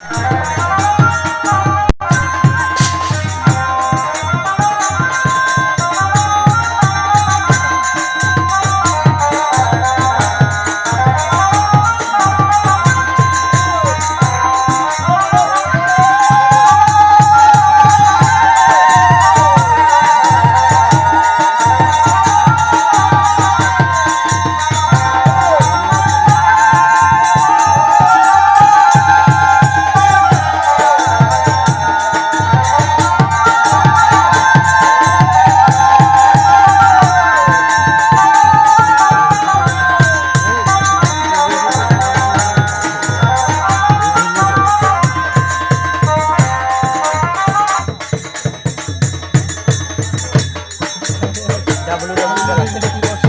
you W